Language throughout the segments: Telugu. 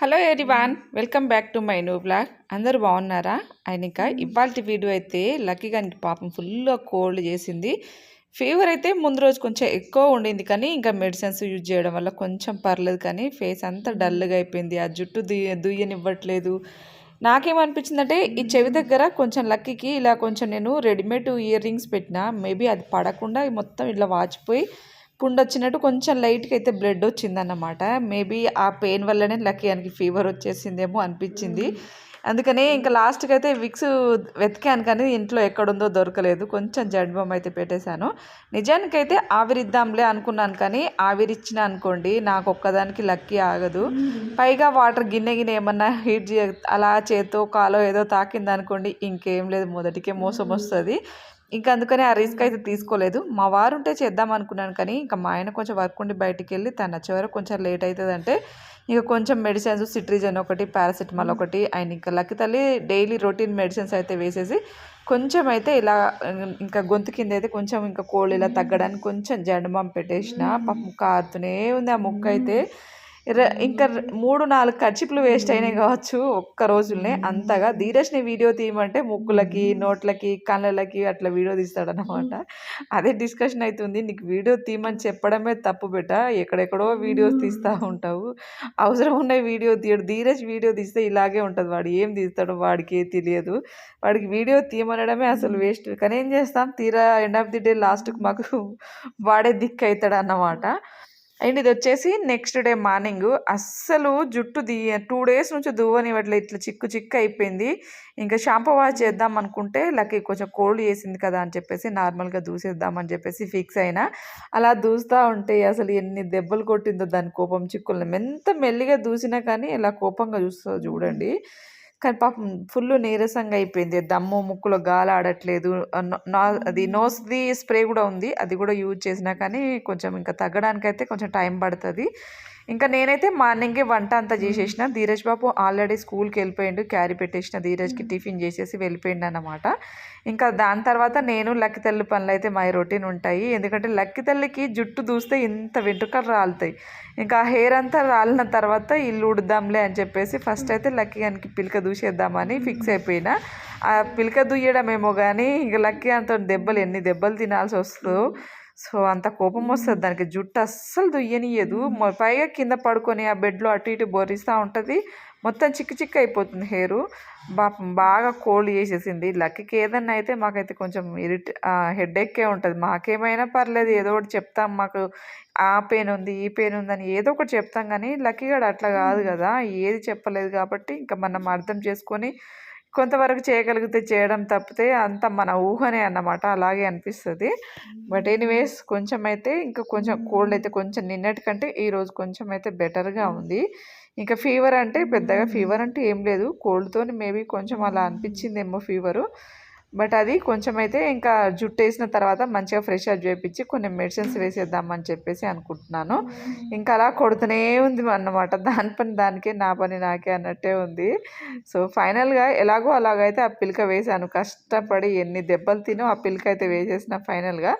Hello everyone welcome back to my new blog అందరూ బాగున్నారా? ఆయన ఇంకా ఇవాళ వీడియో అయితే లక్కీ గానికి పాపం ఫుల్గా కోల్డ్ చేసింది. ఫీవర్ అయితే ముందు రోజు కొంచెం ఎక్కువ ఉండింది కానీ ఇంకా మెడిసిన్స్ యూజ్ చేయడం వల్ల కొంచెం పర్లేదు కానీ ఫేస్ అంతా డల్గా అయిపోయింది. ఆ జుట్టు దుయ్య దుయ్యనివ్వట్లేదు. నాకేమనిపించిందంటే ఈ చెవి దగ్గర కొంచెం లక్కీకి ఇలా కొంచెం నేను రెడీమేడ్ ఇయర్ రింగ్స్ పెట్టిన మేబీ అది పడకుండా మొత్తం ఇలా వాచిపోయి పుండు వచ్చినట్టు కొంచెం లైట్గా అయితే బ్లడ్ వచ్చిందన్నమాట. మేబీ ఆ పెయిన్ వల్లనే లక్కీ ఆయనకి ఫీవర్ వచ్చేసిందేమో అనిపించింది. అందుకనే ఇంకా లాస్ట్కి అయితే విక్స్ వెతికాను కానీ ఇంట్లో ఎక్కడుందో దొరకలేదు. కొంచెం జడ్బం అయితే పెట్టేశాను. నిజానికైతే ఆవిరిద్దాంలే అనుకున్నాను కానీ ఆవిరిచ్చిన అనుకోండి నాకు ఒక్కదానికి లక్కీ ఆగదు. పైగా వాటర్ గిన్నె గిన్నె ఏమన్నా హీట్ అలా చేతో కాలో ఏదో తాకింది అనుకోండి ఇంకేం లేదు. మొదటికే మోసం వస్తుంది ఇంకా అందుకని ఆ రిస్క్ అయితే తీసుకోలేదు. మా వారు ఉంటే చేద్దాం అనుకున్నాను కానీ ఇంకా మా ఆయన కొంచెం వర్క్ ఉండి బయటికి వెళ్ళి తను వచ్చే వరకు కొంచెం లేట్ అవుతుంది అంటే ఇక కొంచెం మెడిసిన్స్ సిట్రిజన్ ఒకటి పారాసిటమాల్ ఒకటి ఆయన ఇంకా లక్కి తల్లి డైలీ రొటీన్ మెడిసిన్స్ అయితే వేసేసి కొంచెం అయితే ఇలా ఇంకా గొంతు కింద అయితే కొంచెం ఇంకా కోళ్ళు ఇలా తగ్గడానికి కొంచెం జండమం పెట్టేసిన పాపం కారుతూనే ఉంది. ఆ ముక్క అయితే ఇంకా మూడు నాలుగు ఖర్చిపులు వేస్ట్ అయినాయి కావచ్చు ఒక్క రోజులనే అంతగా. ధీరజ్ని వీడియో తీయమంటే ముక్కులకి నోట్లకి కళ్ళకి అట్లా వీడియో తీస్తాడనమాట అదే డిస్కషన్ అవుతుంది నీకు వీడియో తీయమని చెప్పడమే తప్పు బిడ్డ ఎక్కడెక్కడో వీడియోస్ తీస్తూ ఉంటావు. అవసరం ఉన్న వీడియో తీయడు. ధీరజ్ వీడియో తీస్తే ఇలాగే ఉంటుంది. వాడు ఏం తీస్తాడో వాడికి తెలియదు. వాడికి వీడియో తీయమనడమే అసలు వేస్ట్. కానీ ఏం చేస్తాం? తీరా ఎండ్ ఆఫ్ ది డే లాస్ట్కి మాకు వాడే దిక్కు అవుతాడు అన్నమాట అండ్ ఇది వచ్చేసి నెక్స్ట్ డే మార్నింగ్ అస్సలు జుట్టు ది టూ డేస్ నుంచి దువ్వనివ్వట్లే. ఇట్లా చిక్కు చిక్కు అయిపోయింది. ఇంకా షాంపూ వాష్ చేద్దాం అనుకుంటే లక్కీ కొంచెం కోల్డ్ చేసింది కదా అని చెప్పేసి నార్మల్గా దూసేద్దామని చెప్పేసి ఫిక్స్ అయినా. అలా దూస్తూ ఉంటే అసలు ఎన్ని దెబ్బలు కొట్టిందో దాని కోపం. చిక్కులను ఎంత మెల్లిగా దూసినా కానీ ఇలా కోపంగా చూస్తుందో చూడండి. కానీ పాపం ఫుల్ నీరసంగా అయిపోయింది. దమ్ము ముక్కులో గాలి ఆడట్లేదు. అది నోస్ది స్ప్రే కూడా ఉంది. అది కూడా యూజ్ చేసినా కానీ కొంచెం ఇంకా తగ్గడానికైతే కొంచెం టైం పడుతుంది. ఇంకా నేనైతే మార్నింగే వంట అంతా చేసేసిన. ధీరజ్ బాబు ఆల్రెడీ స్కూల్కి వెళ్ళిపోయిండు క్యారీ పెట్టేసిన. ధీరజ్కి టిఫిన్ చేసేసి వెళ్ళిపోయిండు అనమాట ఇంకా దాని తర్వాత నేను లక్కి తల్లి పనులు అయితే మా రొటీన్ ఉంటాయి. ఎందుకంటే లక్కి తల్లికి జుట్టు దూస్తే ఇంత వెంట్రుకలు రాలుతాయి. ఇంకా హెయిర్ అంతా రాలిన తర్వాత ఇల్లు ఉడుద్దాంలే అని చెప్పేసి ఫస్ట్ అయితే లక్కీ గానికి పిలక దూసేద్దామని ఫిక్స్ అయిపోయినా. ఆ పిలక దుయ్యడమేమో కానీ ఇంకా లక్కీ అంత దెబ్బలు ఎన్ని దెబ్బలు తినాల్సి వస్తుందో సో అంత కోపం వస్తుంది దానికి. జుట్టు అస్సలు దుయ్యనియదు పైగా కింద పడుకొని ఆ బెడ్లో అటు ఇటు బొరిస్తూ ఉంటుంది. మొత్తం చిక్కు చిక్కు అయిపోతుంది హెయిర్. బా బాగా కోల్డ్ చేసేసింది. లక్కీకి ఏదన్నా అయితే మాకైతే కొంచెం ఇరిట్ హెడ్ ఎక్కే ఉంటుంది. మాకేమైనా పర్లేదు ఏదో ఒకటి చెప్తాం. మాకు ఆ పెయిన్ ఉంది ఈ పెయిన్ ఉందని ఏదో ఒకటి చెప్తాం కానీ లక్కీ గడ అట్లా కాదు కదా. ఏది చెప్పలేదు కాబట్టి ఇంకా మనం అర్థం చేసుకొని కొంతవరకు చేయగలిగితే చేయడం తప్పితే అంత మన ఊహనే అన్నమాట. అలాగే అనిపిస్తుంది. బట్ ఎనీవేస్ కొంచెం అయితే ఇంకా కొంచెం కోల్డ్ అయితే కొంచెం నిన్నటికంటే ఈరోజు కొంచెం అయితే బెటర్గా ఉంది. ఇంకా ఫీవర్ అంటే పెద్దగా ఫీవర్ అంటే ఏం లేదు. కోల్డ్తో మేబీ కొంచెం అలా అనిపించిందేమో ఫీవరు బట్ అది కొంచెం అయితే ఇంకా జుట్టు వేసిన తర్వాత మంచిగా ఫ్రెష్ అప్ చేయించి కొన్ని మెడిసిన్స్ వేసేద్దామని చెప్పేసి అనుకుంటున్నాను. ఇంకా అలా కొడుతూనే ఉంది అన్నమాట. దాని పని దానికే నా పని నాకే అన్నట్టే ఉంది. సో ఫైనల్గా ఎలాగో అలాగైతే ఆ పిల్క వేసాను కష్టపడి ఎన్ని దెబ్బలు తినో ఆ పిల్క అయితే వేసేసిన ఫైనల్గా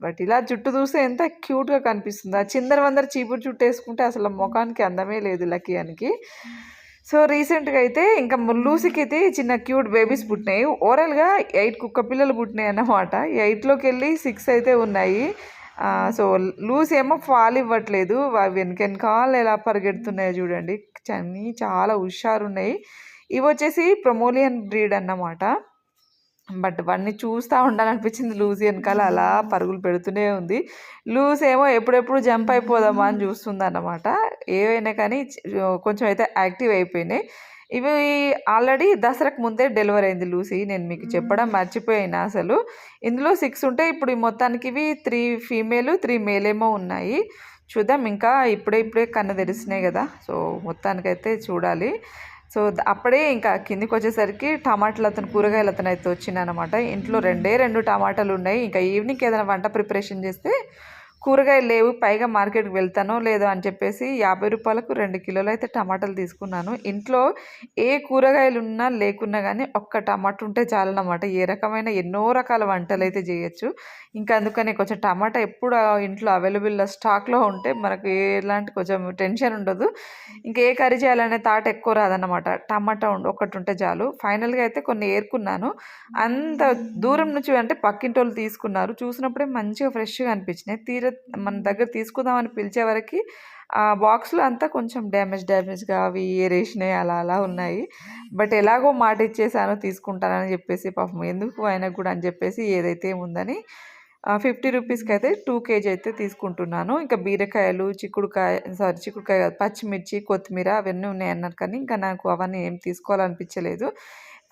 బట్ ఇలా జుట్టు చూస్తే ఎంత క్యూట్గా కనిపిస్తుంది. ఆ చిందర వందర చీపురు జుట్టు వేసుకుంటే అసలు ముఖానికి అందమే లేదు లక్కీ అనికి. సో రీసెంట్గా అయితే ఇంకా లూసికి అయితే చిన్న క్యూట్ బేబీస్ పుట్టినాయి. ఓవరాల్గా ఎయిట్ కుక్క పిల్లలు పుట్టినాయి అన్నమాట. ఎయిట్లోకి వెళ్ళి సిక్స్ అయితే ఉన్నాయి. సో లూస్ ఏమో ఫాల్ ఇవ్వట్లేదు. అవి వెనకెనకాలు ఎలా పరిగెడుతున్నాయో చూడండి. చన్నీ చాలా హుషారు ఉన్నాయి ఇవి వచ్చేసి ప్రమోలియన్ బ్రీడ్ అన్నమాట. బట్ వాడిని చూస్తూ ఉండాలనిపించింది లూజ్ వెనకాల అలా పరుగులు పెడుతూనే ఉంది. లూజ్ ఏమో ఎప్పుడెప్పుడు జంప్ అయిపోదామా అని చూస్తుంది అన్నమాట ఏవైనా కానీ కొంచెం అయితే యాక్టివ్ అయిపోయినాయి. ఇవి ఆల్రెడీ దసరాకు ముందే డెలివరీ అయింది లూసీ. నేను మీకు చెప్పడం మర్చిపోయినా అసలు. ఇందులో సిక్స్ ఉంటే ఇప్పుడు మొత్తానికి ఇవి త్రీ ఫీమేల్ త్రీ మేల్ ఏమో ఉన్నాయి. చూద్దాం. ఇంకా ఇప్పుడే ఇప్పుడే కన్ను తెరిసినాయి కదా. సో మొత్తానికైతే చూడాలి. సో అప్పుడే ఇంకా కిందికి వచ్చేసరికి టమాటాలు అతను కూరగాయలు అతను అయితే అనమాట ఇంట్లో రెండే రెండు టమాటాలు ఉన్నాయి. ఇంకా ఈవినింగ్ ఏదైనా వంట ప్రిపరేషన్ చేస్తే కూరగాయలు లేవు పైగా మార్కెట్కి వెళ్తానో లేదో అని చెప్పేసి యాభై రూపాయలకు రెండు కిలోలు అయితే టమాటాలు తీసుకున్నాను. ఇంట్లో ఏ కూరగాయలు ఉన్నా లేకున్నా కానీ ఒక్క టమాటా ఉంటే చాలన్నమాట. ఏ రకమైన ఎన్నో రకాల వంటలు అయితే చేయొచ్చు. ఇంకా అందుకని కొంచెం టమాటా ఎప్పుడు ఇంట్లో అవైలబుల్ స్టాక్లో ఉంటే మనకు ఎలాంటి కొంచెం టెన్షన్ ఉండదు. ఇంకా ఏ కర్రీ చేయాలనే థాట్ ఎక్కువ రాదన్నమాట. టమాటా ఒకటి ఉంటే చాలు. ఫైనల్గా అయితే కొన్ని ఏరుకున్నాను. అంత దూరం నుంచి అంటే పక్కింటి వాళ్ళు తీసుకున్నారు. చూసినప్పుడే మంచిగా ఫ్రెష్గా అనిపించినాయి. తీర మన దగ్గర తీసుకుందామని పిలిచే వరకు ఆ బాక్స్లో అంతా కొంచెం డ్యామేజ్ డ్యామేజ్గా అవి ఏరేసినాయి అలా అలా ఉన్నాయి. బట్ ఎలాగో మాట ఇచ్చేసాను తీసుకుంటానని చెప్పేసి పాపం ఎందుకు ఆయనకు కూడా అని చెప్పేసి ఏదైతే ఉందని ఫిఫ్టీ రూపీస్కి అయితే టూ కేజీ అయితే తీసుకుంటున్నాను. ఇంకా బీరకాయలు చిక్కుడుకాయ సారీ చిక్కుడుకాయ పచ్చిమిర్చి కొత్తిమీర అవన్నీ ఉన్నాయి అన్నారు కానీ ఇంకా నాకు అవన్నీ ఏం తీసుకోవాలనిపించలేదు.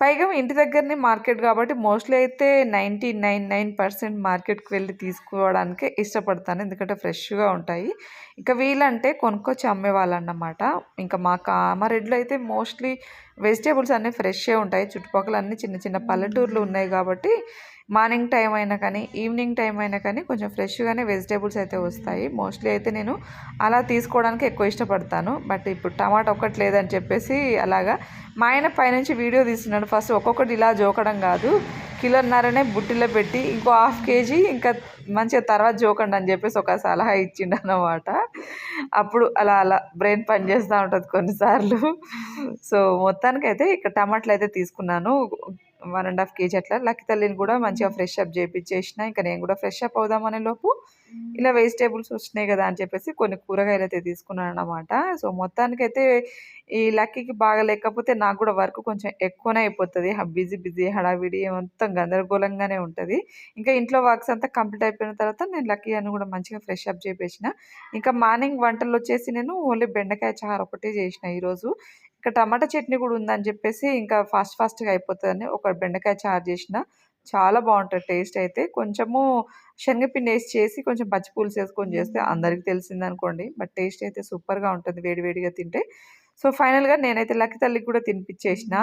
పైగా ఇంటి దగ్గరనే మార్కెట్ కాబట్టి మోస్ట్లీ అయితే నైంటీ నైన్ నైన్ పర్సెంట్ మార్కెట్కి వెళ్ళి తీసుకోవడానికే ఇష్టపడతాను. ఎందుకంటే ఫ్రెష్గా ఉంటాయి. ఇంకా వీలంటే కొనుక్కొచ్చి అమ్మేవాళ్ళు అన్నమాట ఇంకా మా కామారెడ్డిలో అయితే మోస్ట్లీ వెజిటేబుల్స్ అన్నీ ఫ్రెష్గా ఉంటాయి. చుట్టుపక్కల అన్నీ చిన్న చిన్న పల్లెటూర్లు ఉన్నాయి కాబట్టి మార్నింగ్ టైం అయినా కానీ ఈవినింగ్ టైం అయినా కానీ కొంచెం ఫ్రెష్గానే వెజిటేబుల్స్ అయితే వస్తాయి. మోస్ట్లీ అయితే నేను అలా తీసుకోవడానికి ఎక్కువ ఇష్టపడతాను. బట్ ఇప్పుడు టమాటా ఒక్కటి లేదని చెప్పేసి అలాగా మా ఆయన పైనుంచి వీడియో తీస్తున్నాడు. ఫస్ట్ ఒక్కొక్కటి ఇలా జోకడం కాదు. కిలోన్నరనే బుట్టిలో పెట్టి ఇంకో హాఫ్ కేజీ ఇంకా మంచిగా తర్వాత జోకండి అని చెప్పేసి ఒక సలహా ఇచ్చిండు అనమాట అప్పుడు అలా అలా బ్రెయిన్ పని చేస్తూ ఉంటుంది కొన్నిసార్లు. సో మొత్తానికైతే ఇక్కడ టమాటాలు అయితే తీసుకున్నాను. వన్ అండ్ హాఫ్ కేజీ అట్లా. లక్కి తల్లిని కూడా మంచిగా ఫ్రెష్ అప్ చేయించేసిన ఇంకా నేను కూడా ఫ్రెష్ అప్ అవుదామనే లోపు ఇలా వెజిటేబుల్స్ వచ్చినాయి కదా అని చెప్పేసి కొన్ని కూరగాయలు అయితే తీసుకున్నాను అనమాట సో మొత్తానికైతే ఈ లక్కీకి బాగా లేకపోతే నాకు కూడా వర్క్ కొంచెం ఎక్కువనే అయిపోతుంది. బిజీ బిజీ హడావిడి మొత్తం గందరగోళంగానే ఉంటుంది. ఇంకా ఇంట్లో వర్క్స్ అంతా కంప్లీట్ అయిపోయిన తర్వాత నేను లక్కీ అని కూడా మంచిగా ఫ్రెష్ అప్ చేపేసిన. ఇంకా మార్నింగ్ వంటలు వచ్చేసి నేను ఓన్లీ బెండకాయ చారు ఒకటే చేసిన ఈరోజు. ఇంకా టమాటా చట్నీ కూడా ఉందని చెప్పేసి ఇంకా ఫాస్ట్ ఫాస్ట్గా అయిపోతుందని ఒక బెండకాయ చారు చేసిన. చాలా బాగుంటుంది టేస్ట్ అయితే. కొంచెము శనగపిండి వేసి చేసి కొంచెం పచ్చి పులుసు వేసుకొని చేస్తే అందరికీ తెలిసింది అనుకోండి. బట్ టేస్ట్ అయితే సూపర్గా ఉంటుంది వేడివేడిగా తింటే. సో ఫైనల్గా నేనైతే లక్కి తల్లికి కూడా తినిపించేసిన.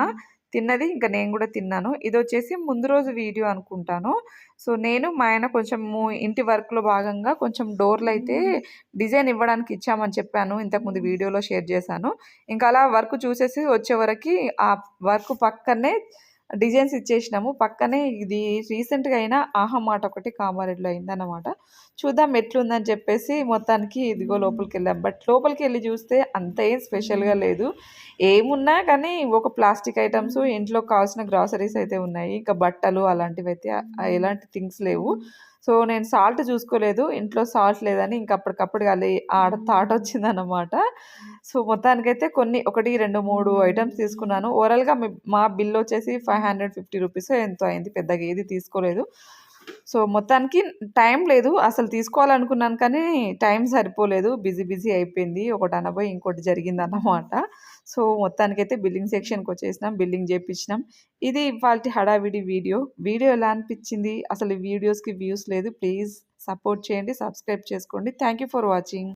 తిన్నది ఇంకా నేను కూడా తిన్నాను. ఇది వచ్చేసి ముందు రోజు వీడియో అనుకుంటాను. సో నేను మా ఆయన కొంచెం ఇంటి వర్క్లో భాగంగా కొంచెం డోర్లు అయితే డిజైన్ ఇవ్వడానికి ఇచ్చామని చెప్పాను. ఇంతకుముందు వీడియోలో షేర్ చేశాను. ఇంకా అలా వర్క్ చూసేసి వచ్చే వరకు ఆ వర్క్ పక్కనే డిజైన్స్ ఇచ్చేసినాము. పక్కనే ఇది రీసెంట్గా అయినా ఆహా మాట ఒకటి కామారెడ్డిలో అయిందన్నమాట. చూద్దాం ఎట్లుందని చెప్పేసి మొత్తానికి ఇదిగో లోపలికి వెళ్ళాం బట్ లోపలికి వెళ్ళి చూస్తే అంత ఏం స్పెషల్గా లేదు. ఏమున్నా కానీ ఒక ప్లాస్టిక్ ఐటమ్స్ ఇంట్లో కావాల్సిన గ్రాసరీస్ అయితే ఉన్నాయి. ఇంకా బట్టలు అలాంటివి అయితే ఎలాంటి థింగ్స్ లేవు. సో నేను సాల్ట్ చూసుకోలేదు. ఇంట్లో సాల్ట్ లేదని ఇంక అప్పటికప్పుడు అది ఆడ థాట్ వచ్చిందనమాట సో మొత్తానికైతే కొన్ని ఒకటి రెండు మూడు ఐటమ్స్ తీసుకున్నాను. ఓవరాల్గా మా బిల్ వచ్చేసి ఫైవ్ హండ్రెడ్ ఫిఫ్టీ రూపీస్ ఎంతో అయింది. పెద్దగా ఏది తీసుకోలేదు. సో మొత్తానికి టైం లేదు. అసలు తీసుకోవాలనుకున్నాను కానీ టైం సరిపోలేదు. బిజీ బిజీ అయిపోయింది. ఒకటి అనబోయి ఇంకోటి జరిగింది అన్నమాట సో మొత్తానికైతే బిల్లింగ్ సెక్షన్కి వచ్చేసినాం. బిల్లింగ్ చేయించినాం ఇది ఇవాళ హడావిడి వీడియో. వీడియో ఎలా అనిపించింది? అసలు వీడియోస్కి వ్యూస్ లేదు. ప్లీజ్ సపోర్ట్ చేయండి. సబ్స్క్రైబ్ చేసుకోండి. Thank for watching.